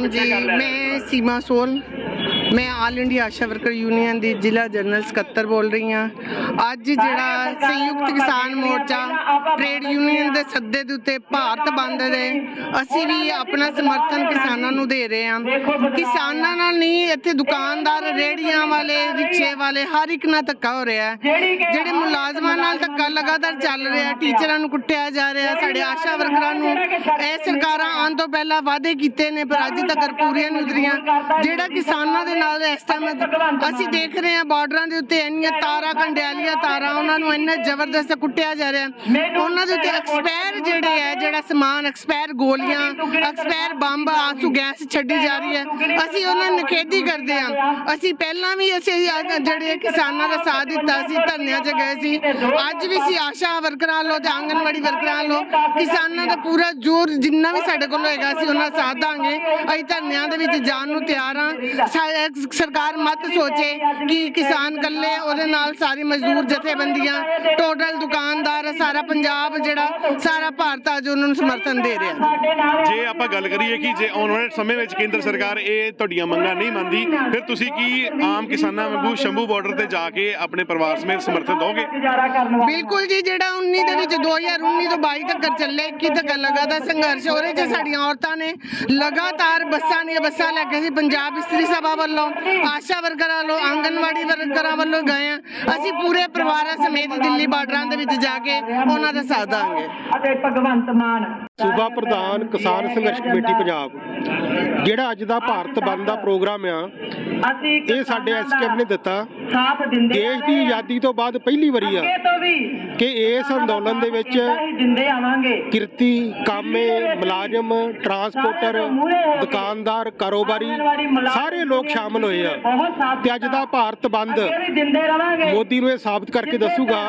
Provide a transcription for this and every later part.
ਹਾਂਜੀ ਮੈਂ ਸੀਮਾ ਸੋਲ। ਮੈਂ all India ASHA worker union ਦੀ ਜ਼ਿਲ੍ਹਾ ਜਨਰਲ ਸਕੱਤਰ ਬੋਲ ਰਹੀ ਹਾਂ। ਅੱਜ ਜਿਹੜਾ ਸੰਯੁਕਤ ਕਿਸਾਨ ਮੋਰਚਾ ਟ੍ਰੇਡ ਯੂਨੀਅਨ ਦੇ ਸੱਦੇ ਦੇ ਉੱਤੇ ਭਾਰਤ ਬੰਦ ਦੇ, ਅਸੀਂ ਵੀ ਆਪਣਾ ਸਮਰਥਨ ਕਿਸਾਨਾਂ ਨੂੰ ਦੇ ਰਹੇ ਹਾਂ। ਕਿਸਾਨਾਂ ਨਾਲ ਨਹੀਂ, ਇੱਥੇ ਦੁਕਾਨਦਾਰ ਰੇੜੀਆਂ ਵਾਲੇ, ਰਿਕਸ਼ੇ ਵਾਲੇ, ਹਰ ਇੱਕ ਨਾਲ ਧੱਕਾ ਹੋ ਰਿਹਾ ਹੈ। ਜਿਹੜੇ ਮੁਲਾਜ਼ਮਾਂ ਨਾਲ ਧੱਕਾ ਲਗਾਤਾਰ ਚੱਲ ਰਿਹਾ ਟੀਚਰਾਂ ਨੂੰ ਕੁੱਟਿਆ ਜਾ ਰਿਹਾ ਸਾਡੇ ਆਸ਼ਾ ਵਰਕਰਾਂ ਨੂੰ ਇਹ ਸਰਕਾਰਾਂ ਆਉਣ ਤੋਂ ਪਹਿਲਾਂ ਵਾਅਦੇ ਕੀਤੇ ਨੇ, ਪਰ ਅੱਜ ਤੱਕ ਪੂਰੀਆਂ ਨਹੀਂ ਉਤਰੀਆਂ। ਜਿਹੜਾ ਕਿਸਾਨਾਂ ਦੇ ਨਾਲ ਇਸ ਟਾਈਮ ਅਸੀਂ ਦੇਖ ਰਹੇ ਹਾਂ ਬਾਰਡਰਾਂ ਦੇ ਉੱਤੇ ਇੰਨੀਆਂ ਤਾਰਾਂ ਕੰਡਿਆਲੀਆਂ ਤਾਰਾਂ ਉਹਨਾਂ ਨੂੰ ਇੰਨਾ ਜ਼ਬਰਦਸਤ ਕੁੱਟਿਆ ਜਾ ਰਿਹਾ। ਉਹਨਾਂ ਦੇ ਉੱਤੇ ਐਕਸਪਾਇਰ ਜਿਹੜੇ ਹੈ ਜਿਹੜਾ ਸਮਾਨ ਐਕਸਪਾਇਰ ਗੋਲੀਆਂ ਐਕਸਪਾਇਰ ਬੰਬ ਆਂਸੂ ਗੈਸ ਛੱਡੀ ਜਾ ਰਹੀ ਹੈ। ਅਸੀਂ ਉਹਨਾਂ ਨੂੰ ਨਿਖੇਧੀ ਕਰਦੇ ਹਾਂ। ਅਸੀਂ ਪਹਿਲਾਂ ਵੀ ਅਸੀਂ ਜਿਹੜੇ ਕਿਸਾਨਾਂ ਦਾ ਸਾਥ ਦਿੱਤਾ ਸੀ ਧਰਨਿਆਂ 'ਚ ਗਏ ਸੀ। ਅੱਜ ਵੀ ਅਸੀਂ ਆਸ਼ਾ ਵਰਕਰਾਂ ਵੱਲੋਂ ਤੇ ਆਂਗਨਵਾੜੀ ਵਰਕਰਾਂ ਵੱਲੋਂ ਕਿਸਾਨਾਂ ਦਾ ਪੂਰਾ ਜ਼ੋਰ ਜਿੰਨਾ ਵੀ ਸਾਡੇ ਕੋਲ ਹੋਏਗਾ ਅਸੀਂ ਉਹਨਾਂ ਦਾ ਸਾਥ ਦਾਂਗੇ। ਅਸੀਂ ਧਰਨਿਆਂ ਦੇ ਵਿੱਚ ਜਾਣ ਨੂੰ ਤਿਆਰ ਹਾਂ। ਸਾ- ਸਰਕਾਰ ਮਤ ਸੋਚੇ ਕਿ ਕਿਸਾਨ ਇਕੱਲੇ ਉਹਦੇ ਨਾਲ ਸਾਰੀ ਮਜ਼ਦੂਰ ਜਥੇਬੰਦੀਆਂ ਟੋਟਲ ਦੁਕਾਨਦਾਰ ਸਾਰਾ ਪੰਜਾਬ ਜਿਹੜਾ ਸਾਰਾ ਭਾਰਤ ਅੱਜ ਉਹਨਾਂ ਨੂੰ ਸਮਰਥਨ ਦੇ ਰਿਹਾ। ਜੇ ਆਪਾਂ ਗੱਲ ਕਰੀਏ ਕਿ ਜੇ ਆਉਣ ਵਾਲੇ ਸਮੇਂ ਵਿੱਚ ਕੇਂਦਰ ਸਰਕਾਰ ਇਹ ਤੁਹਾਡੀਆਂ ਮੰਗਾਂ ਨਹੀਂ ਮੰਨਦੀ ਫਿਰ ਤੁਸੀਂ ਕੀ ਆਮ ਕਿਸਾਨਾਂ ਵਾਂਗੂ ਸ਼ੰਭੂ ਬਾਰਡਰ ਤੇ ਜਾ ਕੇ ਆਪਣੇ ਪਰਿਵਾਰ ਸਮੇਤ ਸਮਰਥਨ ਦੋਗੇ ਬਿਲਕੁਲ ਜੀ ਜਿਹੜਾ 19 ਦੇ ਵਿੱਚ 2019 ਤੋਂ 22 ਤੱਕ ਚੱਲੇ 21 ਤੱਕ ਲਗਾਤਾਰ ਸੰਘਰਸ਼ ਹੋ ਰਿਹਾ ਚ ਸਾਡੀਆਂ ਔਰਤਾਂ ਨੇ ਲਗਾਤਾਰ ਬੱਸਾਂ ਦੀਆਂ ਬੱਸਾਂ ਲੈ ਕੇ ਅਸੀਂ ਪੰਜਾਬ ਇਸਤਰੀ ਸਭਾ ਵੱਲੋਂ, ਆਸ਼ਾ ਵਰਕਰਾਂ ਵੱਲੋਂ, ਆਂਗਨਵਾੜੀ ਵਰਕਰਾਂ ਵੱਲੋਂ ਗਏ ਆ। ਅਸੀਂ ਪੂਰੇ ਪਰਿਵਾਰਾਂ ਸਮੇਤ ਦਿੱਲੀ ਬਾਰਡਰਾਂ ਦੇ ਵਿੱਚ ਜਾ ਕੇ ਉਹਨਾਂ ਦਾ ਸਾਥ ਦਾਂਗੇ ਅਤੇ ਭਗਵੰਤ ਮਾਨ ਸੂਬਾ ਪ੍ਰਧਾਨ ਕਿਸਾਨ ਸੰਘਰਸ਼ ਕਮੇਟੀ ਪੰਜਾਬ ਜਿਹੜਾ ਅੱਜ ਦਾ ਭਾਰਤ ਬੰਦ ਦਾ ਪ੍ਰੋਗਰਾਮ ਆ ਇਹ ਸਾਡੇ ਐਸਕੇਐਮ ਨੇ ਦਿੱਤਾ। ਦੇਸ਼ ਦੀ ਆਜ਼ਾਦੀ ਤੋਂ ਬਾਅਦ ਪਹਿਲੀ ਵਾਰੀ ਆ ਕਿ ਇਸ ਅੰਦੋਲਨ ਦੇ ਵਿੱਚ ਕਿਰਤੀ ਕਾਮੇ ਮੁਲਾਜ਼ਮ ਟਰਾਂਸਪੋਰਟਰ ਦੁਕਾਨਦਾਰ ਕਾਰੋਬਾਰੀ ਸਾਰੇ ਲੋਕ ਸ਼ਾਮਲ ਹੋਏ ਆ। ਤੇ ਅੱਜ ਦਾ ਭਾਰਤ ਬੰਦ ਮੋਦੀ ਨੂੰ ਇਹ ਸਾਬਤ ਕਰਕੇ ਦੱਸੂਗਾ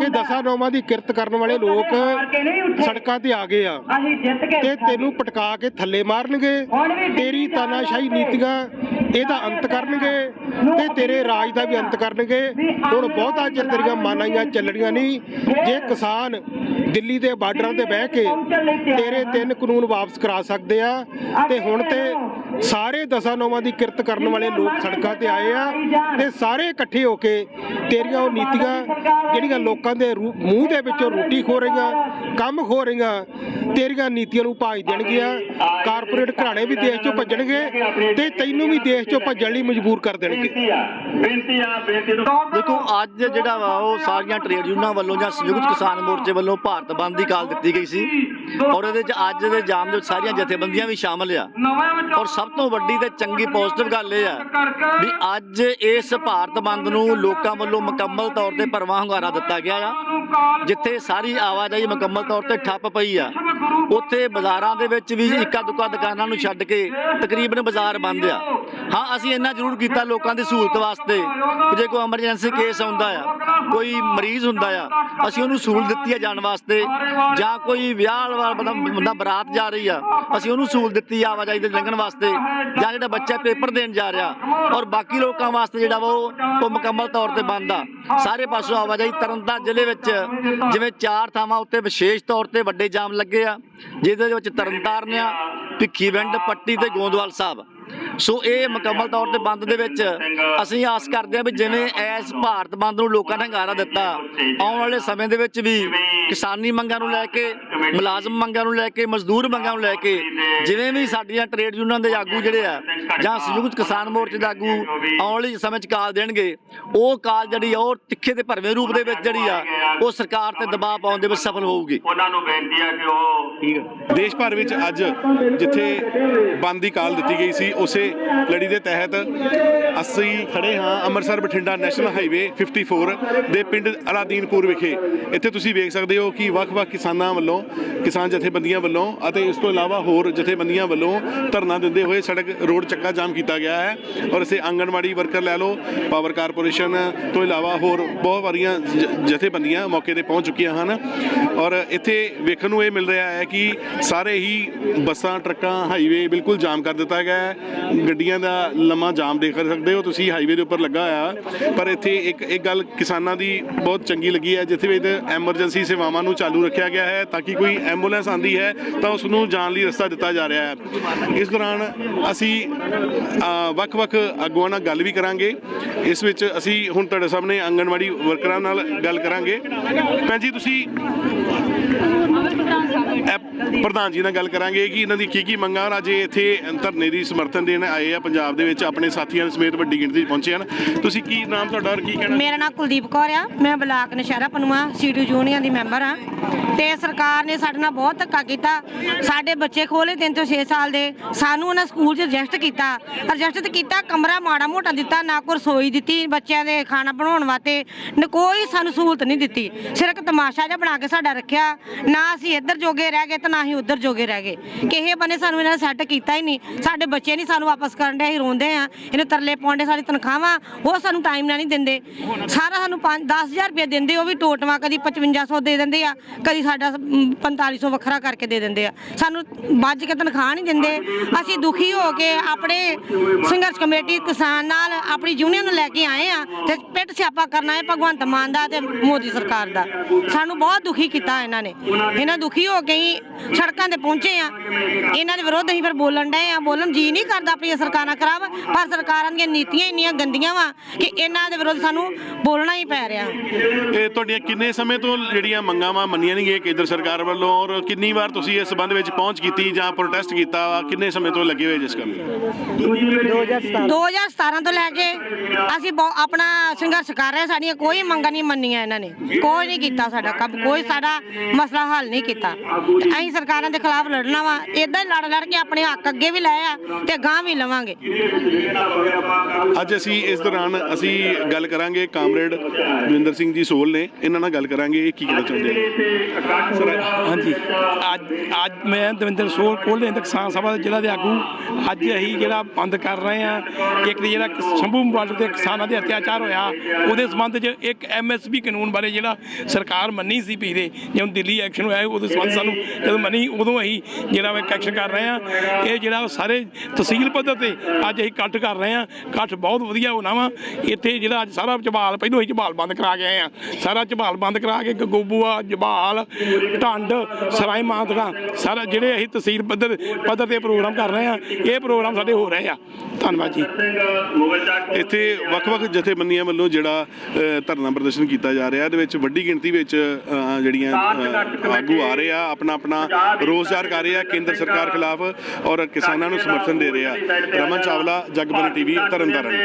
ਕਿ ਦਸਾਂ ਨੌਵਾਂ ਦੀ ਕਿਰਤ ਕਰਨ ਵਾਲੇ ਲੋਕ ਸੜਕਾਂ ਤੇ ਆ ਗਏ ਆ। ਤੇ ਤੈਨੂੰ ਪਟਕਾ ਕੇ ਥੱਲੇ ਮਾਰਨਗੇ। ਤੇਰੀ ਤਾਨਾਸ਼ਾਹੀ ਨੀਤੀਆਂ ਇਹਦਾ ਅੰਤ ਕਰਨਗੇ ਤੇ ਤੇਰੇ ਰਾਜ ਦਾ ਵੀ ਅੰਤ ਕਰਨਗੇ। ਹੁਣ ਬਹੁਤਾ ਚਿਰ ਤੇਰੀਆਂ ਮਾਨਾਈਆਂ ਚੱਲਣੀਆਂ ਨਹੀਂ। ਜੇ ਕਿਸਾਨ ਦਿੱਲੀ ਦੇ ਬਾਰਡਰਾਂ ਤੇ ਬਹਿ ਕੇ ਤੇਰੇ ਤਿੰਨ ਕਾਨੂੰਨ ਵਾਪਸ ਕਰਾ ਸਕਦੇ ਆ। ਤੇ ਹੁਣ ਤੇ ਸਾਰੇ ਦਸਾਂ ਨੌਵਾਂ ਦੀ ਕਿਰਤ ਕਰਨ ਵਾਲੇ ਲੋਕ ਸੜਕਾਂ ਤੇ ਆਏ ਆ ਤੇ ਸਾਰੇ ਇਕੱਠੇ ਹੋ ਕੇ ਤੇਰੀਆਂ ਉਹ ਨੀਤੀਆਂ ਜਿਹੜੀਆਂ ਲੋਕਾਂ ਦੇ ਰੂ- ਮੂੰਹ ਦੇ ਵਿੱਚੋਂ ਰੋਟੀ ਖੋ ਰਹੀਆਂ, ਕੰਮ ਖੋ ਰਹੀਆਂ, ਤੇਰੀਆਂ ਨੀਤੀਆਂ ਨੂੰ ਭਾਜ ਦੇਣਗੀਆਂ, ਕਾਰਪੋਰੇਟ ਘਰਾਣੇ ਵੀ ਦੇਸ਼ ਚੋਂ ਭੱਜਣਗੇ ਤੇ ਤੈਨੂੰ ਵੀ ਦੇਸ਼ ਚੋਂ ਭੱਜਣ ਲਈ ਮਜਬੂਰ ਕਰ ਦੇਣਗੇ। ਦੇਖੋ, ਅੱਜ ਜਿਹੜਾ ਵਾ ਉਹ ਸਾਰੀਆਂ ਟ੍ਰੇਡ ਯੂਨੀਅਨਾਂ ਵੱਲੋਂ ਜਾਂ ਸੰਯੁਕਤ ਕਿਸਾਨ ਮੋਰਚੇ ਵੱਲੋਂ ਭਾਰਤ ਬੰਦ ਦੀ ਕਾਲ ਦਿੱਤੀ ਗਈ ਸੀ। ਔਰ ਇਹਦੇ 'ਚ ਅੱਜ ਦੇ ਜਾਮ ਦੇ ਵਿੱਚ ਸਾਰੀਆਂ ਜਥੇਬੰਦੀਆਂ ਵੀ ਸ਼ਾਮਲ ਆ। ਔਰ ਸਭ ਤੋਂ ਵੱਡੀ ਤੇ ਚੰਗੀ ਪੋਜ਼ਿਟਿਵ ਗੱਲ ਇਹ ਆ ਵੀ ਅੱਜ ਇਸ ਭਾਰਤ ਬੰਦ ਨੂੰ ਲੋਕਾਂ ਵੱਲੋਂ ਮੁਕੰਮਲ ਤੌਰ ਤੇ ਭਰਵਾਂ ਹੁੰਗਾਰਾ ਦਿੱਤਾ ਗਿਆ ਆ, ਜਿੱਥੇ ਸਾਰੀ ਆਵਾਜਾਈ ਮੁਕੰਮਲ ਤੌਰ ਤੇ ਠੱਪ ਪਈ ਆ। ਉੱਥੇ ਬਾਜ਼ਾਰਾਂ ਦੇ ਵਿੱਚ ਵੀ ਇੱਕਾ ਦੁੱਕਾ ਦੁਕਾਨਾਂ ਨੂੰ ਛੱਡ ਕੇ ਤਕਰੀਬਨ ਬਾਜ਼ਾਰ ਬੰਦ ਆ। ਹਾਂ, ਅਸੀਂ ਇੰਨਾ ਜ਼ਰੂਰ ਕੀਤਾ ਲੋਕਾਂ ਦੀ ਸਹੂਲਤ ਵਾਸਤੇ ਕਿ ਜੇ ਕੋਈ ਐਮਰਜੈਂਸੀ ਕੇਸ ਆਉਂਦਾ ਆ, ਕੋਈ ਮਰੀਜ਼ ਹੁੰਦਾ ਆ, ਅਸੀਂ ਉਹਨੂੰ ਸਹੂਲਤ ਦਿੱਤੀ ਆ ਜਾਣ ਵਾਸਤੇ ਜਾਂ ਕੋਈ ਵਿਆਹ ਵਾਲਾ ਬੰਦਾ ਬੰਦਾ ਬਰਾਤ ਜਾ ਰਹੀ ਆ। ਅਸੀਂ ਉਹਨੂੰ ਸਹੂਲਤ ਦਿੱਤੀ ਆ ਆਵਾਜਾਈ ਦੇ ਲੰਘਣ ਵਾਸਤੇ, ਜਾਂ ਜਿਹੜਾ ਬੱਚਾ ਪੇਪਰ ਦੇਣ ਜਾ ਰਿਹਾ। ਔਰ ਬਾਕੀ ਲੋਕਾਂ ਵਾਸਤੇ ਜਿਹੜਾ ਵਾ ਉਹ ਉਹ ਮੁਕੰਮਲ ਤੌਰ ਤੇ ਬੰਦ ਆ। ਸਾਰੇ ਪਾਸੋਂ ਆਵਾਜਾਈ ਤਰਨਤਾਰਨ ਜ਼ਿਲ੍ਹੇ ਵਿੱਚ ਜਿਵੇਂ ਚਾਰ ਥਾਵਾਂ ਉੱਤੇ ਵਿਸ਼ੇਸ਼ ਤੌਰ ਤੇ ਵੱਡੇ ਜਾਮ ਲੱਗੇ ਆ, ਜਿਹਦੇ ਵਿੱਚ ਤਰਨਤਾਰਨ ਆ ਭਿੱਖੀਵਿੰਡ ਪੱਟੀ ਤੇ ਗੋਂਦਵਾਲ ਸਾਹਿਬ। ਸੋ ਇਹ ਮੁਕੰਮਲ ਤੌਰ ਤੇ ਬੰਦ ਦੇ ਵਿੱਚ ਅਸੀਂ ਆਸ ਕਰਦੇ ਹਾਂ ਵੀ ਜਿਵੇਂ ਐਸ ਭਾਰਤ ਬੰਦ ਨੂੰ ਲੋਕਾਂ ਨੇ ਹੰਗਾਰਾ ਦਿੱਤਾ, ਆਉਣ ਵਾਲੇ ਸਮੇਂ ਦੇ ਵਿੱਚ ਵੀ ਕਿਸਾਨੀ ਮੰਗਾਂ ਨੂੰ ਲੈ ਕੇ ਮੁਲਾਜ਼ਮ ਮੰਗਾਂ ਨੂੰ ਲੈ ਕੇ ਮਜ਼ਦੂਰ ਮੰਗਾਂ ਨੂੰ ਲੈ ਕੇ ਜਿਵੇਂ ਵੀ ਸਾਡੀਆਂ ਟ੍ਰੇਡ ਯੂਨੀਅਨ ਦੇ ਆਗੂ ਜਿਹੜੇ ਆ ਜਾਂ ਸੰਯੁਕਤ ਕਿਸਾਨ ਮੋਰਚੇ ਦੇ ਆਗੂ ਆਉਣ ਵਾਲੇ ਸਮੇਂ 'ਚ ਕਾਲ ਦੇਣਗੇ ਉਹ ਕਾਲ ਜਿਹੜੀ ਆ ਉਹ ਤਿੱਖੇ ਤੇ ਭਰਵੇਂ ਰੂਪ ਦੇ ਵਿੱਚ ਜਿਹੜੀ ਆ ਉਹ ਸਰਕਾਰ ਤੇ ਦਬਾਅ ਪਾਉਣ ਦੇ ਵਿੱਚ ਸਫਲ ਹੋਊਗੀ। ਉਹਨਾਂ ਨੂੰ ਬੇਨਤੀ ਹੈ ਕਿ ਉਹ ਦੇਸ਼ ਭਰ ਵਿੱਚ ਅੱਜ ਜਿੱਥੇ ਬੰਦ ਦੀ ਕਾਲ ਦਿੱਤੀ ਗਈ ਸੀ ਉਸੇ ਲੜੀ ਦੇ ਤਹਿਤ ਅਸੀਂ ਖੜੇ ਹਾਂ ਅੰਮ੍ਰਿਤਸਰ ਬਠਿੰਡਾ ਨੈਸ਼ਨਲ ਹਾਈਵੇ 54 ਦੇ ਪਿੰਡ ਅਲਾਦੀਨਪੁਰ ਵਿਖੇ। ਇੱਥੇ ਤੁਸੀਂ ਵੇਖ ਸਕਦੇ ਹੋ ਕਿ ਵੱਖ-ਵੱਖ ਕਿਸਾਨਾਂ ਵੱਲੋਂ ਕਿਸਾਨ ਜਥੇਬੰਦੀਆਂ ਵੱਲੋਂ ਅਤੇ ਇਸ ਤੋਂ ਇਲਾਵਾ ਹੋਰ ਜਥੇਬੰਦੀਆਂ ਵੱਲੋਂ ਧਰਨਾ ਦਿੰਦੇ ਹੋਏ ਸੜਕ ਰੋਡ ਚੱਕਾ ਜਾਮ ਕੀਤਾ ਗਿਆ ਹੈ। ਔਰ ਇਸੇ ਆਂਗਣਵਾੜੀ ਵਰਕਰ ਲੈ ਲਓ ਪਾਵਰ ਕਾਰਪੋਰੇਸ਼ਨ ਤੋਂ ਇਲਾਵਾ ਹੋਰ ਬਹੁਤ ਵਾਰੀਆਂ ਜ- ਜਥੇਬੰਦੀਆਂ ਮੌਕੇ ਤੇ ਪਹੁੰਚ ਚੁੱਕੀਆਂ ਹਨ। ਔਰ ਇੱਥੇ ਵੇਖਣ ਨੂੰ ਇਹ ਮਿਲ ਰਿਹਾ ਹੈ ਕਿ ਸਾਰੇ ਹੀ ਬੱਸਾਂ, ਟਰੱਕਾਂ, ਹਾਈਵੇ ਬਿਲਕੁਲ ਜਾਮ ਕਰ ਦਿੱਤਾ ਗਿਆ ਹੈ। ਗੱਡੀਆਂ ਦਾ ਲੰਮਾ ਜਾਮ ਦੇਖ ਸਕਦੇ ਹੋ ਤੁਸੀਂ, ਹਾਈਵੇ ਦੇ ਉੱਪਰ ਲੱਗਾ ਹੋਇਆ। ਪਰ ਇੱਥੇ ਇੱਕ ਇੱਕ ਗੱਲ ਕਿਸਾਨਾਂ ਦੀ ਬਹੁਤ ਚੰਗੀ ਲੱਗੀ ਹੈ, ਜਿੱਥੇ ਵਿੱਚ ਐਮਰਜੈਂਸੀ ਸੇਵਾਵਾਂ ਨੂੰ ਚਾਲੂ ਰੱਖਿਆ ਗਿਆ ਹੈ ਤਾਂ ਕਿ ਕੋਈ ਐਂਬੂਲੈਂਸ ਆਂਦੀ ਹੈ ਤਾਂ ਉਸ ਨੂੰ ਜਾਣ ਲਈ ਰਸਤਾ ਦਿੱਤਾ ਜਾ ਰਿਹਾ ਹੈ। ਇਸ ਦੌਰਾਨ ਅਸੀਂ ਵੱਖ-ਵੱਖ ਆਗੂਆਂ ਨਾਲ ਗੱਲ ਵੀ ਕਰਾਂਗੇ। ਇਸ ਵਿੱਚ ਅਸੀਂ ਹੁਣ ਤੁਹਾਡੇ ਸਾਹਮਣੇ ਆਂਗਣਵਾੜੀ ਵਰਕਰਾਂ ਨਾਲ ਗੱਲ ਕਰਾਂਗੇ। ਭੈਣ ਜੀ, ਤੁਸੀਂ ਪ੍ਰਧਾਨ ਜੀ ਨਾਲ ਗੱਲ ਕਰਾਂਗੇ ਕਿ ਇਹਨਾਂ ਦੀ ਕੀ ਕੀ ਮੰਗਾਂ ਹਨ। ਅੱਜ ਇੱਥੇ ਧਰਨੇ ਦੀ ਸਮਰਥਨ ਦੇਣ ਆਏ ਆ ਪੰਜਾਬ ਦੇ ਵਿੱਚ, ਆਪਣੇ ਸਾਥੀਆਂ ਸਮੇਤ ਵੱਡੀ ਗਿਣਤੀ 'ਚ ਪਹੁੰਚੇ ਹਨ। ਤੁਸੀਂ ਕੀ ਨਾਮ ਤੁਹਾਡਾ ਔਰ ਕੀ ਕਹਿਣਾ ਮੇਰਾ ਨਾਮ ਕੁਲਦੀਪ ਕੌਰ ਆ। ਮੈਂ block Nushehra Pannuan, CITU union ਦੀ ਮੈਂਬਰ ਆ ਤੇ ਸਰਕਾਰ ਨੇ ਸਾਡੇ ਨਾਲ ਬਹੁਤ ਧੱਕਾ ਕੀਤਾ। ਸਾਡੇ ਬੱਚੇ ਖੋਲੇ 3 ਤੋਂ 6 ਸਾਲ ਦੇ। ਸਾਨੂੰ ਉਹਨਾਂ ਸਕੂਲ 'ਚ ਰਜਿਸਟ ਕੀਤਾ। ਰਜਿਸਟ ਤੇ ਕੀਤਾ, ਕਮਰਾ ਮਾੜਾ ਮੋਟਾ ਦਿੱਤਾ, ਨਾ ਕੋਈ ਰਸੋਈ ਦਿੱਤੀ ਬੱਚਿਆਂ ਦੇ ਖਾਣਾ ਬਣਾਉਣ ਵਾਸਤੇ। ਨਾ ਕੋਈ ਸਾਨੂੰ ਸਹੂਲਤ ਨਹੀਂ ਦਿੱਤੀ। ਸਿਰਫ ਤਮਾਸ਼ਾ ਜਿਹਾ ਬਣਾ ਕੇ ਸਾਡਾ ਰੱਖਿਆ। ਨਾ ਅਸੀਂ ਇੱਧਰ ਜੋਗੇ ਰਹਿ ਗਏ ਤੇ ਨਾ ਹੀ ਉੱਧਰ ਜੋਗੇ ਰਹਿ ਗਏ। ਕਿਸੇ ਬੰਨੇ ਸਾਨੂੰ ਇਹਨਾਂ ਨੇ ਸੈੱਟ ਕੀਤਾ ਹੀ ਨਹੀਂ। ਸਾਡੇ ਬੱਚੇ ਨਹੀਂ ਸਾਨੂੰ ਵਾਪਸ ਕਰਨ ਦੇ ਅਸੀਂ ਰੋਂਦੇ ਆ ਇਹਨੇ ਤਰਲੇ ਪਾਉਂਦੇ ਸਾਡੀ ਤਨਖਾਹਾਂ, ਉਹ ਸਾਨੂੰ ਟਾਈਮ ਨਾਲ ਨਹੀਂ ਦਿੰਦੇ। ਸਾਰਾ ਸਾਨੂੰ 5 10000 ਰੁਪਏ ਦਿੰਦੇ, ਉਹ ਵੀ ਟੋਟਵਾ ਕਦੀ 5500 ਦੇ ਦਿੰਦੇ ਆ। ਕਦੀ ਸਾਡਾ ਮ, 4500 ਵੱਖਰਾ ਕਰਕੇ ਦੇ ਦਿੰਦੇ ਆ। ਸਾਨੂੰ ਵੱਜ ਕੇ ਤਨਖਾਹ ਨਹੀਂ ਦਿੰਦੇ। ਅਸੀਂ ਦੁਖੀ ਹੋ ਕੇ ਆਪਣੇ ਸੰਘਰਸ਼ ਕਮੇਟੀ ਕਿਸਾਨ ਨਾਲ ਆਪਣੀ ਯੂਨੀਅਨ ਨੂੰ ਲੈ ਕੇ ਆਏ ਆ ਤੇ ਪਿੱਟ ਸਿਆਪਾ ਕਰਨਾ ਹੈ ਭਗਵੰਤ ਮਾਨ ਦਾ ਤੇ ਮੋਦੀ ਸਰਕਾਰ ਦਾ। ਸਾਨੂੰ ਬਹੁਤ ਦੁਖੀ ਕੀਤਾ ਇਹਨਾਂ ਨੇ। ਇਹਨਾਂ ਦੁਖੀ ਹੋ ਕੇ ਹੀ ਸੜਕਾਂ ਤੇ ਪਹੁੰਚੇ ਆ। ਇਹਨਾਂ ਦੇ ਵਿਰੁੱਧ ਅਸੀਂ ਫਿਰ ਬੋਲਣ ਡਏ ਆ। ਬੋਲਣ ਜੀ ਨਹੀਂ ਕਰਦਾ ਆਪਣੀਆਂ ਸਰਕਾਰਾਂ ਖਰਾਬ ਪਰ ਸਰਕਾਰਾਂ ਦੀਆਂ ਨੀਤੀਆਂ ਇੰਨੀਆਂ ਗੰਦੀਆਂ ਵਾ ਕਿ ਇਹਨਾਂ ਦੇ ਵਿਰੁੱਧ ਸਾਨੂੰ ਬੋਲਣਾ ਹੀ ਪੈ ਰਿਹਾ। ਇਹ ਤੁਹਾਡੀਆਂ ਕਿੰਨੇ ਸਮੇਂ ਤੋਂ ਜਿਹੜੀਆਂ ਮੰਗਾਂ ਵਾ ਮੰਨੀਆਂ ਨਹੀਂ ਗਈਆਂ ਕੇਂਦਰ ਸਰਕਾਰ ਵੱਲੋਂ ਔਰ ਕਿੰਨੀ ਵਾਰ ਤੁਸੀਂ ਇਸ ਸੰਬੰਧ ਵਿੱਚ ਪਹੁੰਚ ਕੀਤੀ ਜਾਂ ਪ੍ਰੋਟੈਸਟ ਕੀਤਾ ਵਾ? ਕਿੰਨੇ ਸਮੇਂ ਤੋਂ ਲੱਗੇ ਹੋਏ ਜਿਸ ਕੰਮ 2017 ਤੋਂ ਲੈ ਕੇ ਅਸੀਂ ਆਪਣਾ ਸੰਘਰਸ਼ ਕਰ ਰਹੇ ਸਾਡੀਆਂ ਕੋਈ ਮੰਗਾਂ ਨਹੀਂ ਮੰਨੀਆਂ ਇਹਨਾਂ ਨੇ। ਕੋਈ ਨਹੀਂ ਕੀਤਾ ਸਾਡਾ ਕੰਮ ਕੋਈ ਸਾਡਾ ਮਸਲਾ ਹੱਲ ਨਹੀਂ ਕੀਤਾ। ਅਸੀਂ ਸਰਕਾਰਾਂ ਦੇ ਖਿਲਾਫ ਲੜਨਾ ਵਾ। ਇਦਾਂ ਹੀ ਲੜ ਲੜ ਕੇ ਆਪਣੇ ਹੱਕ ਅੱਗੇ ਵੀ ਲਏ ਆ ਤੇ ਗਾਂ ਵੀ ਲਵਾਂਗੇ। ਅੱਜ ਅਸੀਂ ਇਸ ਦੌਰਾਨ ਅਸੀਂ ਗੱਲ ਕਰਾਂਗੇ ਕਾਮਰੇਡ ਦਵਿੰਦਰ ਸਿੰਘ ਜੀ ਸੋਲ ਨੇ। ਇਹਨਾਂ ਨਾਲ ਗੱਲ ਕਰਾਂਗੇ ਇਹ ਕੀ ਕਹਿਣਾ ਚਾਹੁੰਦੇ ਨੇ ਸਰ ਹਾਂਜੀ। ਅੱਜ ਅੱਜ ਮੈਂ ਦਵਿੰਦਰ ਸੋਲ ਕੋਲੇ ਕਿਸਾਨ ਸਭਾ ਦੇ ਜ਼ਿਲ੍ਹਾ ਦੇ ਆਗੂ। ਅੱਜ ਅਸੀਂ ਜਿਹੜਾ ਬੰਦ ਕਰ ਰਹੇ ਆ ਇੱਕ ਜਿਹੜਾ ਸ਼ੰਭੂ ਬਾਰਡਰ ਤੇ ਕਿਸਾਨਾਂ ਦੇ ਅਤਿਆਚਾਰ ਹੋਇਆ, ਉਹਦੇ ਸੰਬੰਧ 'ਚ ਇੱਕ ਐਮਐਸਪੀ ਕਾਨੂੰਨ ਬਾਰੇ ਜਿਹੜਾ ਸਰਕਾਰ ਮੰਨੀ ਸੀ ਪੀਰੇ ਜਦੋਂ ਦਿੱਲੀ ਐਕਸ਼ਨ ਹੋਇਆ, ਉਹਦੇ ਸੰਬੰਧ ਸਾਨੂੰ ਜਦੋਂ ਮੰਨੀ, ਉਦੋਂ ਅਸੀਂ ਜਿਹੜਾ ਵਾ ਐਕਸ਼ਨ ਕਰ ਰਹੇ ਆ ਇਹ ਜਿਹੜਾ ਸਾਰੇ ਤਹਿਸੀਲ ਪੱਧਰ ਤੇ ਅੱਜ ਅਸੀਂ ਇਕੱਠ ਕਰ ਰਹੇ ਆ ਇਕੱਠ ਬਹੁਤ ਵਧੀਆ ਹੋਣਾ ਵਾ। ਇੱਥੇ ਜਿਹੜਾ ਅੱਜ ਸਾਰਾ ਝਬਾਲ, ਪਹਿਲੋਂ ਅਸੀਂ ਝਬਾਲ ਬੰਦ ਕਰਾ ਕੇ ਆਏ ਆ ਸਾਰਾ ਝਬਾਲ ਬੰਦ ਕਰਾ ਕੇ ਗੋਬੂਆ ਜਬਾਲ ਢੰਡ ਸਰਾਏ ਮਾਤਰਾ ਸਾਰਾ ਜਿਹੜੇ ਅਸੀਂ ਤਹਿਸੀਲ ਪੱਧਰ ਪੱਧਰ ਤੇ ਪ੍ਰੋਗਰਾਮ ਕਰ ਰਹੇ ਆ ਇਹ ਪ੍ਰੋਗਰਾਮ ਸਾਡੇ ਹੋ ਰਹੇ ਆ। ਧੰਨਵਾਦ ਜੀ। ਇੱਥੇ ਵੱਖ-ਵੱਖ ਜਥੇਬੰਦੀਆਂ ਵੱਲੋਂ ਜਿਹੜਾ ਧਰਨਾ ਪ੍ਰਦਰਸ਼ਨ ਕੀਤਾ ਜਾ ਰਿਹਾ, ਇਹਦੇ ਵਿੱਚ ਵੱਡੀ ਗਿਣਤੀ ਵਿੱਚ ਜਿਹੜੀਆਂ ਆਗੂ ਆ ਰਹੇ ਆ ਆਪਣਾ ਆਪਣਾ ਰੋਸ ਜ਼ਾਹਰ ਕਰ ਰਹੇ ਆ, ਕੇਂਦਰ ਸਰਕਾਰ ਖਿਲਾਫ ਔਰ ਕਿਸਾਨਾਂ ਨੂੰ ਸਮਰਥਨ ਦੇ ਰਹੇ ਆ। ਰਮਨ ਚਾਵਲਾ ਜਗਬਨ ਟੀਵੀ ਤਰਨਤਾਰਨ